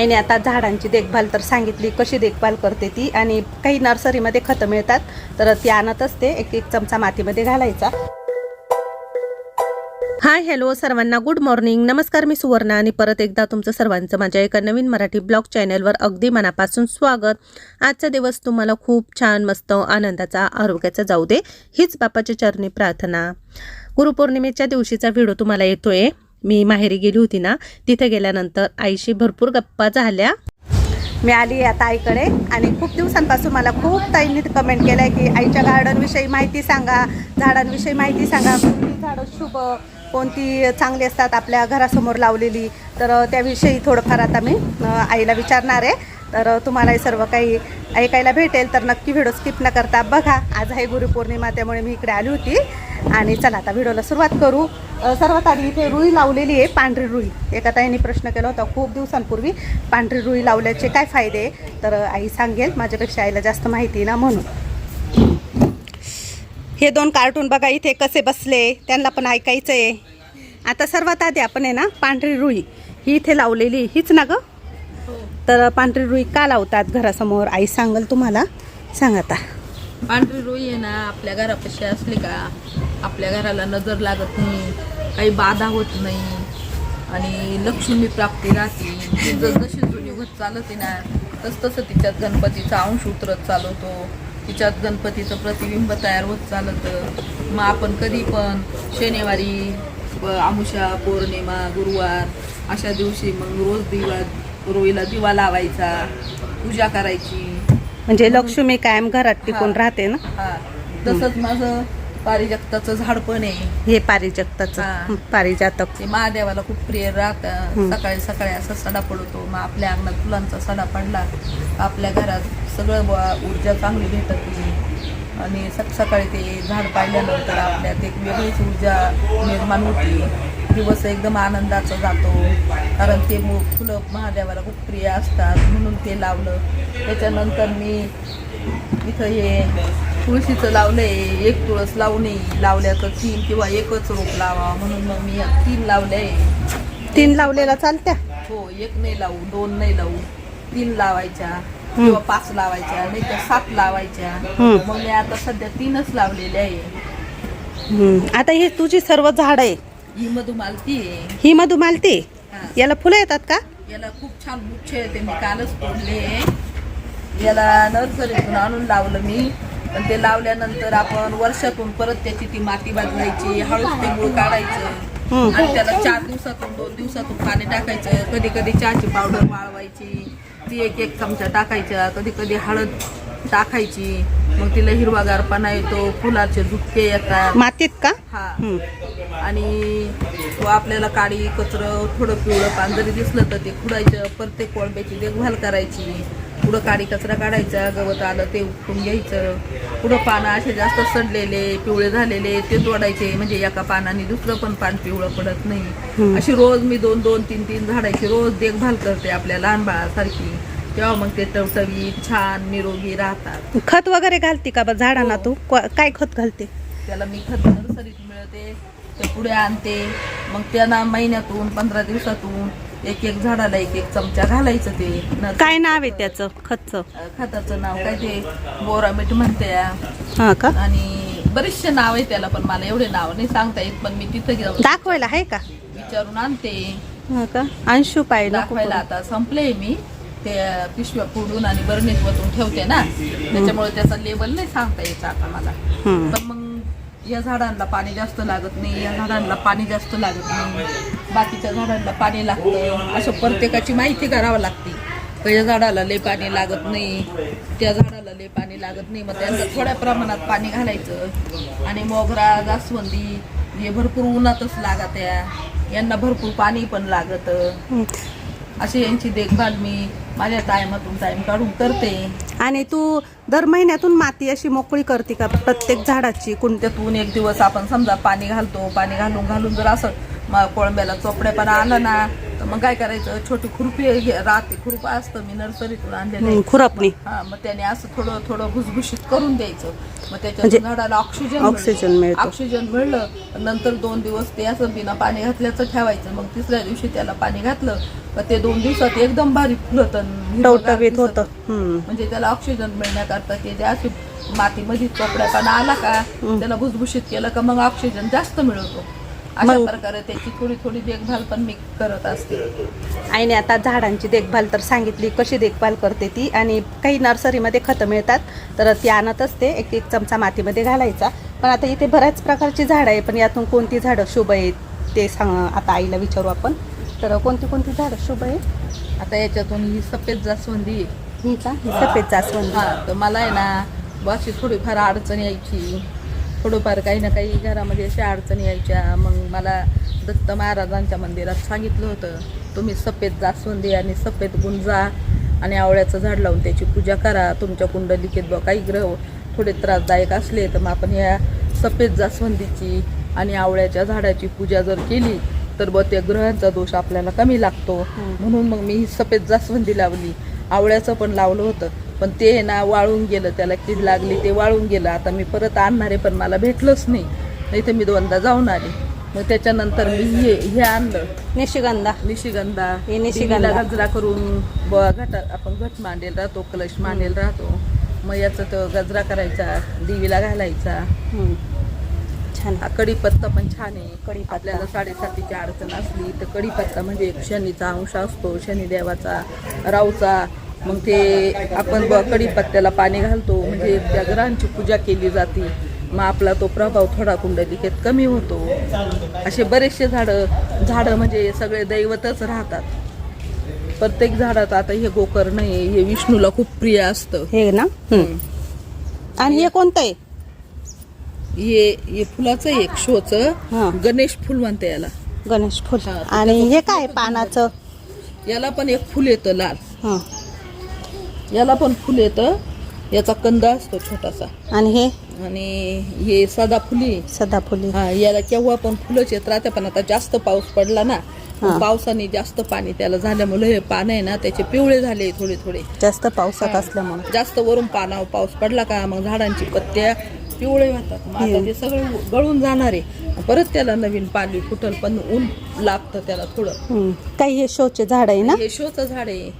आईने आता झाडांची देखभाल तर सांगितली कशी देखभाल करते ती आणि काही नर्सरीमध्ये खतं मिळतात तर ती आणत असते एक एक चमचा मातीमध्ये घालायचा. हाय हॅलो सर्वांना गुड मॉर्निंग. नमस्कार मी सुवर्णा आणि परत एकदा तुमचं सर्वांचं माझ्या एका नवीन मराठी ब्लॉग चॅनलवर अगदी मनापासून स्वागत. आजचा दिवस तुम्हाला खूप छान मस्त आनंदाचा आरोग्याचा जाऊ दे हीच बापाच्या चरणी प्रार्थना. गुरुपौर्णिमेच्या दिवशीचा व्हिडिओ तुम्हाला येतोय. मी माहेरी गेली होती ना तिथे गेल्यानंतर आईशी भरपूर गप्पा झाल्या. मी आली आता आईकडे आणि खूप दिवसांपासून मला खूप ताईंनी कमेंट केलं आहे की आईच्या गार्डनविषयी माहिती सांगा झाडांविषयी माहिती सांगा. कोणती झाडं शुभ कोणती चांगली असतात आपल्या घरासमोर लावलेली. तर त्याविषयी थोडंफार आता मी आईला विचारणार आहे. तर तुम्हाला हे सर्व काही ऐकायला भेटेल तर नक्की व्हिडिओ स्किप न करता बघा. आज आहे गुरुपौर्णिमा त्यामुळे मी इकडे आली होती. आणि चला आता व्हिडिओला सुरुवात करू. सर्वात आधी इथे रुई लावलेली आहे पांढरी रुई. एका ताईने प्रश्न केला होता खूप दिवसांपूर्वी पांढरी रुई लावल्याचे काय फायदे? तर आई सांगेल माझ्यापेक्षा आईला जास्त माहिती ना म्हणून. हे दोन कार्टून बघा इथे कसे बसले त्यांना पण ऐकायचं आहे. आता सर्वात आधी आपण आहे ना पांढरी रुई ही इथे लावलेली हीच ना ग? तर पांढरी रुई का लावतात घरासमोर? आई सांगेल तुम्हाला. सांग आता. पांढरी रोई आहे ना आपल्या घरापाशी असली का आपल्या घराला नजर लागत नाही काही बाधा होत नाही. आणि लक्ष्मी प्राप्ती राहते. ती जशी जुनी होत चालते ना तस तसं तिच्यात गणपतीचा अंश उतरत चालवतो. तिच्यात गणपतीचं प्रतिबिंब तयार होत चालतं. मग आपण कधी पण शनिवारी आमुषा पौर्णिमा गुरुवार अशा दिवशी मग रोज दिवा रोईला दिवा लावायचा पूजा करायची. म्हणजे लक्ष्मी कायम घरात टिकून. राहते ना? हा. तसंच माझं पारिजाताचं झाड पण आहे. हे पारिजातकाचं. हा. हं, पारिजातक. ते महादेवाला खूप प्रिय राहतं. सकाळी सकाळी असा सडा पडतो. मग आपल्या अंगणात फुलांचा सडा पडला. आपल्या घरात सगळं बुवा ऊर्जा चांगली भेटते आणि सक सकाळी ते झाड पाहिल्यानंतर आपल्यात एक वेगळीच ऊर्जा निर्माण होते. दिवस एकदम आनंदाचा जातो. कारण ते मु- फुलं महादेवाला खूप प्रिय असतात. म्हणून ते लावलं. त्याच्यानंतर मी इथं हे तुळशीचं लावलंय. एक तुळस लावू नये लावल्याचं तीन किंवा एकच रोप लावा. म्हणून मग मी तीन लावले तीन लावलेला चालत्या? हो एक नाही लावू दोन नाही लावू. तीन लावायच्या किंवा पाच लावायच्या नाही तर सात लावायच्या. मग मी आता सध्या तीनच लावलेले आहे. आता ही तुझी सर्व झाड आहे. ही मधुमालती आहे. ही मधुमालती हा. याला फुलं येतात का? याला खूप छान गुच्छ येते मी कालच तोडले याला नर्सरीतून आणून लावलं मी. पण ते लावल्यानंतर आपण वर्षातून परत त्याची ती माती बदलायची हळूच ते गुळ काढायचं. हम्म. आणि त्याला चार दिवसातून दोन दिवसातून पाणी टाकायचं. कधी कधी चहाची पावडर वाळवायची. ती एक एक चमचा टाकायच्या. कधी कधी हळद टाकायची. मग तिला हिरवागारपणा येतो. फुलाचे झुपके येतात. मातीत का? हा. हं. आणि व आपल्याला काळी कचरं थोडं पिवळं पान जरी दिसलं तर ते खुडायचं प्रत्येक कोळंब्याची देखभाल करायची. पुढं काळी कचरा काढायचा गवत आलं ते उपटून घ्यायचं. पुढं पानं असे जास्त सडलेले पिवळे झालेले ते तोडायचे. म्हणजे एका पानाने दुसरं पण पान पिवळं पडत. नाही. अशी रोज मी दोन दोन तीन तीन झाडाची रोज देखभाल करते आपल्या लहान बाळासारखी. तेव्हा मग ते टवटवीत छान निरोगी राहतात. खत वगैरे घालते का बा झाडांना हो. तू? काय खत घालते? त्याला मी खत नर्सरीत मिळते. ते पुढे आणते. मग त्यांना महिन्यातून पंधरा दिवसातून एक एक झाडाला एक एक चमचा घालायचं ते. काय नाव आहे त्याचं? खतचं? खताचं नाव काय ते? बोरामीठ म्हणते हा का? आणि बरेचसे नाव आहे त्याला पण मला एवढे नाव नाही सांगता येत पण मी तिथं जाऊन दाखवायला आहे का? विचारून आणते. हा का? अंशू पाहिलं दाखवायला आता संपले मी. ते पिशव्या फोडून आणि बरणीत वतून ठेवते ना. त्याच्यामुळे त्याचा लेबल नाही सांगता यायचं आता मला. पण मग या झाडांना पाणी जास्त लागत नाही या झाडांना पाणी जास्त लागत नाही. बाकीच्या झाडांना पाणी लागतं. असं प्रत्येकाची माहिती करावं लागते. का या झाडाला लय पाणी लागत नाही? त्या झाडाला लय पाणी लागत नाही. मग त्यांना थोड्या प्रमाणात पाणी घालायचं. आणि मोगरा जास्वंदी हे भरपूर उन्हातच लागत या यांना भरपूर पाणी पण लागतं. अशी यांची देखभाल मी माझ्या टायमातून टाईम काढून करते. आणि तू दर महिन्यातून माती अशी मोकळी करते का? प्रत्येक झाडाची कुंड्यातून एक दिवस आपण समजा पाणी घालतो पाणी घालून घालून जर असं कोळंब्याला कोळंब्याला पण आलं ना तर मग काय करायचं? छोटी खुरपी घे- राहते. खुरपं असतं. मी नर्सरीतून आणलेलं. खुरपणी. हा मग त्याने असं थोडं थोडं भुसभुशीत करून द्यायचं. मग म्हणजे त्याच्या झाडाला ऑक्सिजन ऑक्सिजन मिळतं. ऑक्सिजन मिळलं नंतर दोन दिवस ते असं बिना पाणी घातल्याचं ठेवायचं. मग तिसऱ्या दिवशी त्याला पाणी घातलं का ते दोन दिवसात एकदम भारी फुलत. टवटवीत. होतं. हम्म. म्हणजे त्याला ऑक्सिजन मिळण्याकरता ते जे अशी मातीमध्ये चोपड्यापणा आला का त्याला भुसभुशीत केलं का मग ऑक्सिजन जास्त मिळतो. अशा मग- प्रकारे त्याची थोडी थोडी देखभाल पण मी करत असते. आईने आता झाडांची देखभाल तर सांगितली कशी देखभाल करते ती आणि काही नर्सरीमध्ये खतं मिळतात तर ती आणत असते एक एक चमचा मातीमध्ये घालायचा. पण आता इथे बऱ्याच प्रकारची झाडं आहे पण यातून कोणती झाडं शुभ आहेत ते सांग आता आईला विचारू आपण. तर कोणती कोणती झाडं शुभ आहेत? आता याच्यातून ही सफेद जास्वंदी आहे. ही का? ही सफेद जास्वंदी. हा तर मला आहे ना अशी थोडीफार अडचण यायची. थोडंफार काही ना काही घरामध्ये अशा अडचणी यायच्या. मग मला दत्त महाराजांच्या मंदिरात सांगितलं होतं तुम्ही सफेद जास्वंदी आणि सफेद गुंजा आणि आवळ्याचं झाड लावून त्याची पूजा करा. तुमच्या कुंडलिकेत बुवा काही ग्रह थोडे त्रासदायक असले तर मग आपण या सफेद जास्वंदीची आणि आवळ्याच्या झाडाची पूजा जर केली तर बुवा त्या ग्रहांचा दोष आपल्याला कमी लागतो. म्हणून मग मी ही सफेद जास्वंदी लावली. आवळ्याचं पण लावलं होतं. पण ते ना वाळून गेलं त्याला कीड लागली ते वाळून गेलं. आता मी परत आणणारे पण मला भेटलंच नाही. नाही तर मी दोनदा जाऊन आले. मग त्याच्यानंतर मी हे हे आणलं. निशिगंधा. निशिगंधा. हे निशिगंधा. गजरा करून ब- घटा आपण घट मांडेल राहतो कलश मांडेल राहतो. मग याचा तो गजरा करायचा देवीला घालायचा. छान. कढीपत्ता पण छान आहे. कढीपत्ता. आपल्याला साडेसातीची अडचण असली तर कढीपत्ता म्हणजे शनीचा अंश असतो शनिदेवाचा राऊचा. मग ते आपण ब कढीपत्त्याला पाणी घालतो. म्हणजे त्या ग्रहांची पूजा केली जाते. मग आपला तो प्रभाव थोडा कुंडलिकेत कमी होतो. असे बरेचसे झाडं झाडं म्हणजे सगळे दैवतच राहतात. प्रत्येक झाडात आता हे गोकर्ण आहे हे विष्णूला खूप प्रिय असतं. हे ना. आणि हे कोणतं आहे? हे हे फुलाचं एक. शोचं. गणेश फुल म्हणते याला. गणेश फुल. आणि हे काय पानाचं? याला पण एक फुल येतं लाल. हं. याला पण फुल येतं. याचा कंद असतो छोटासा. आणि हे? आणि हे सदा फुली. सदाफुली हा याला केव्हा पण फुलंच येत राहते पण आता जास्त पाऊस पडला ना. पावसाने जास्त पाणी त्याला झाल्यामुळे हे पान आहे ना त्याचे पिवळे झाले थोडे थोडे. जास्त पावसात असल्यामुळे. जास्त वरून पानावर पाऊस पडला का मग झाडांची पत्त्या पिवळे होतात. मग आता ते सगळे गळून जाणार आहे. परत त्याला नवीन पाणी फुटल पण ऊन लागतं त्याला थोडं. काही हे शोचे झाड आहे ना? हे शोचं झाड आहे.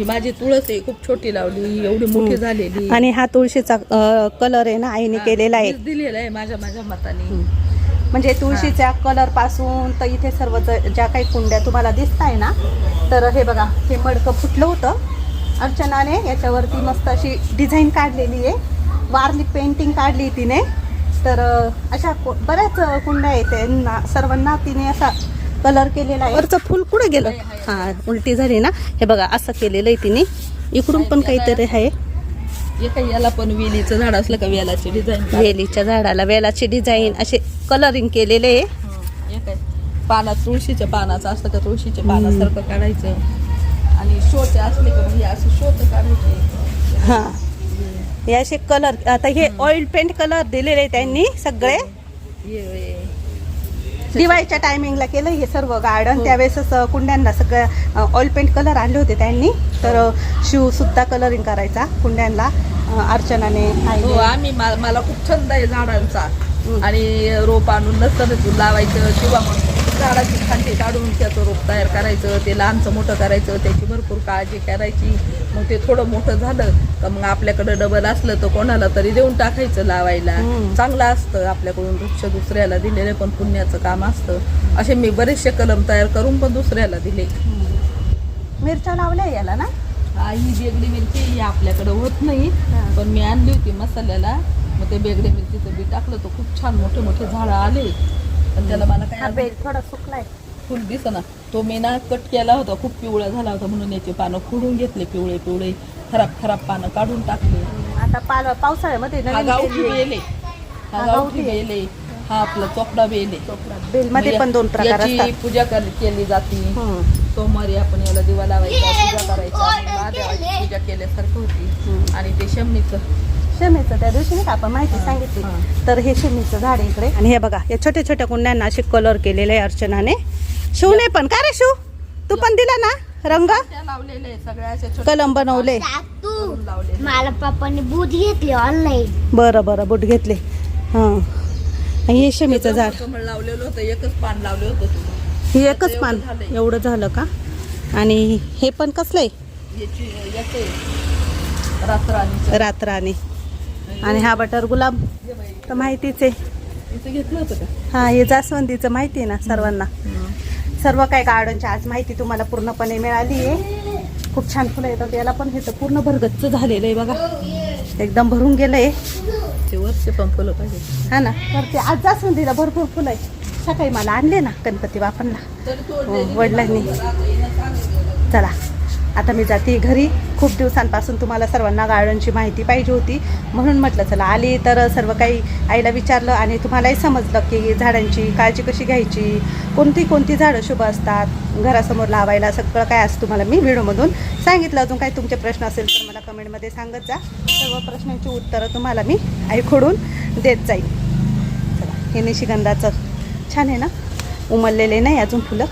हं. माझी तुळस आहे खूप छोटी लावली ही एवढी मोठी झालेली. आणि हा तुळशीचा कलर आहे ना आईने केलेला आहे. मीच दिलेला आहे माझ्या माझ्या मताने. म्हणजे तुळशीच्या कलरपासून तर इथे सर्व ज- ज्या काही कुंड्या तुम्हाला दिसत आहे ना तर हे बघा हे मडकं फुटलं होतं. अर्चनाने याच्यावरती मस्त अशी डिझाईन काढलेली आहे. वारली पेंटिंग काढली तिने. तर अ, अशा कु- बऱ्याच अ, कुंड्या आहेत त्यांना सर्वांना तिने असा कलर केलेला आहे. वरचं फुल कुठे गेलं? हा उलटी झाली ना. हे बघा असं केलेलं आहे तिने. इकडून पण काहीतरी आहे. हे याला पण वेलीचं झाड असलं का? वेलाची डिझाईन वेलीच्या झाडाला वेलाची डिझाईन असे कलरिंग केलेले आहे. काय? पानात तुळशीच्या पानाचं असलं का? तुळशीच्या पानासारखं काढायचं. आणि शोचे असले का म्हणजे असं शोच काढायचे. हा. हे असे कलर आता हे ऑइल पेंट कलर दिलेले त्यांनी सगळे. दिवाळीच्या टायमिंगला केलं हे सर्व गार्डन त्यावेळेसच कुंड्यांना सगळं ऑइल पेंट कलर आणले होते त्यांनी. तर अ, शिव सुद्धा कलरिंग करायचा कुंड्यांना अर्चनाने. हो. आम्ही मला खूप छंद आहे झाडांचा. आणि रोप आणून नसतं लावायचं किंवा मग झाडाची खांडी काढून त्याचं रोप तयार करायचं ते लहानचं मोठं करायचं त्याची भरपूर काळजी करायची. मग ते थोडं मोठं झालं का मग आपल्याकडं डबल असलं तर कोणाला तरी देऊन टाकायचं लावायला. चांगलं असतं. आपल्याकडून वृक्ष दुसऱ्याला दिलेले पण पुण्याचं काम असतं. असे मी बरेचसे कलम तयार करून पण दुसऱ्याला दिले. मिरच्या लावल्या याला ना? हा, बेगडी मिरची ही आपल्याकडे होत नाही. पण मी आणली होती मसाल्याला. मग ते बेगडी मिरचीचं बी टाकलं. तर खूप छान मोठे मोठे झाडं आले. पण त्याला मला काय थोडा सुकलाय. फुल दिसना. तो मी ना कट केला होता खूप पिवळा झाला होता म्हणून याचे पानं खुडून घेतले पिवळे पिवळे. खराब खराब पानं काढून टाकले. आता पाल पावसाळ्यामध्ये हा नवीन गावठी बेल येईल. बेल आहे. हा हा गावठी गावठी बेल आहे. हा आपला चोपडा बेल आहे. बेलमध्ये पण दोन या- प्रकार याची असतात. पूजा कर- केली जाते. सोमवारी आपण याला दिवा लावायचा पूजा करायचा. महादेवाची पूजा केल्यासारखं होती. हम्म. आणि ते शमीचं शमीचं त्या दिवशी नाही का आपण माहिती सांगितली. तर हे शमीचं झाड आहे इकडे. आणि हे बघा या छोट्या छोट्या कुंड्यांना असे कलर केलेले आहे अर्चनाने. शिवने पण. का रे शिव? तू पण दिला ना रंग? लावलेले सगळ्या कलम बनवले. तू मला पप्पाने बूट घेतली ऑनलाईन बरं बरं बूट घेतले. हां. आणि हे शमीचं झाड. कमळ लावलेलं होतं एकच पान लावले होतं तुला हे एकच पान. एवढं झालं का? आणि हे पण कसलं आहे. याची रात्राने आणि हा बटर गुलाब तर माहितीच. आहे हा हे जास्वंदीचं माहिती आहे ना सर्वांना. सर्व काय गार्डनची आज माहिती तुम्हाला पूर्णपणे मिळाली आहे. खूप छान फुलं येतात याला पण. हे तर पूर्ण भरगच्च झालेलं आहे बघा. एकदम भरून गेलं आहे वरचे पण फुलं पाहिजे. हा ना तर ते आज जास्वंदीला भरपूर फुलं आहे सकाळी मला आणले ना गणपती बापनला तर हो, वडिलांनी. चला. आता मी जाते घरी. खूप दिवसांपासून तुम्हाला सर्वांना गार्डनची माहिती पाहिजे होती. म्हणून म्हटलं चला आली तर सर्व काही आईला विचारलं आणि तुम्हालाही समजलं की झाडांची काळजी कशी घ्यायची? कोणती कोणती झाडं शुभ असतात? घरासमोर लावायला सगळं काय असं तुम्हाला? मी व्हिडिओमधून सांगितलं. अजून काही तुमचे प्रश्न असेल तर मला कमेंटमध्ये सांगत जा. सर्व प्रश्नांची उत्तरं तुम्हाला मी ऐकडून देत जाईल चला हे निशिगंधाचं छान आहे ना? उमललेले नाही अजून फुलं?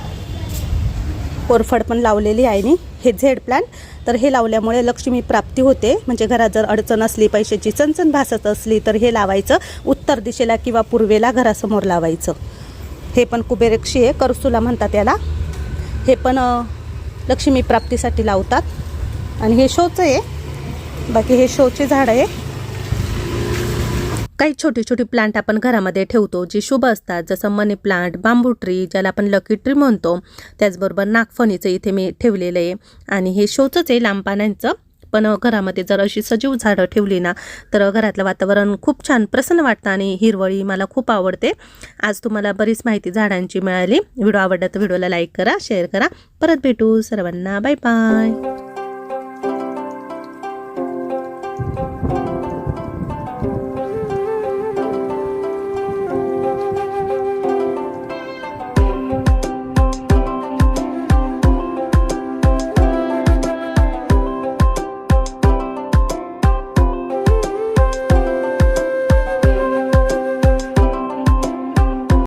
कोरफड पण लावलेली आहे मी हे झेड प्लांट तर हे लावल्यामुळे लक्ष्मी प्राप्ती होते. म्हणजे घरात जर अडचण असली पैशाची चणचण भासत असली तर हे लावायचं. उत्तर दिशेला किंवा पूर्वेला घरासमोर लावायचं. हे पण कुबेरक्षी आहे. करसुला म्हणतात याला. हे पण लक्ष्मी प्राप्तीसाठी लावतात. आणि हे शोचं आहे. बाकी हे शोचे झाड आहे. काही छोटी छोटी प्लांट आपण घरामध्ये ठेवतो जी शुभ असतात. जसं मनी प्लांट बांबू ट्री ज्याला आपण लकी ट्री म्हणतो. त्याचबरोबर नागफणीचं इथे मी ठेवलेलं आहे. आणि हे शोचंच आहे लांब पानांचं पण घरामध्ये जर अशी सजीव झाडं ठेवली ना तर घरातलं वातावरण खूप छान प्रसन्न वाटतं आणि हिरवळी मला खूप आवडते. आज तुम्हाला बरीच माहिती झाडांची मिळाली. व्हिडिओ आवडला तर व्हिडिओला लाईक करा शेअर करा. परत भेटू. सर्वांना बाय बाय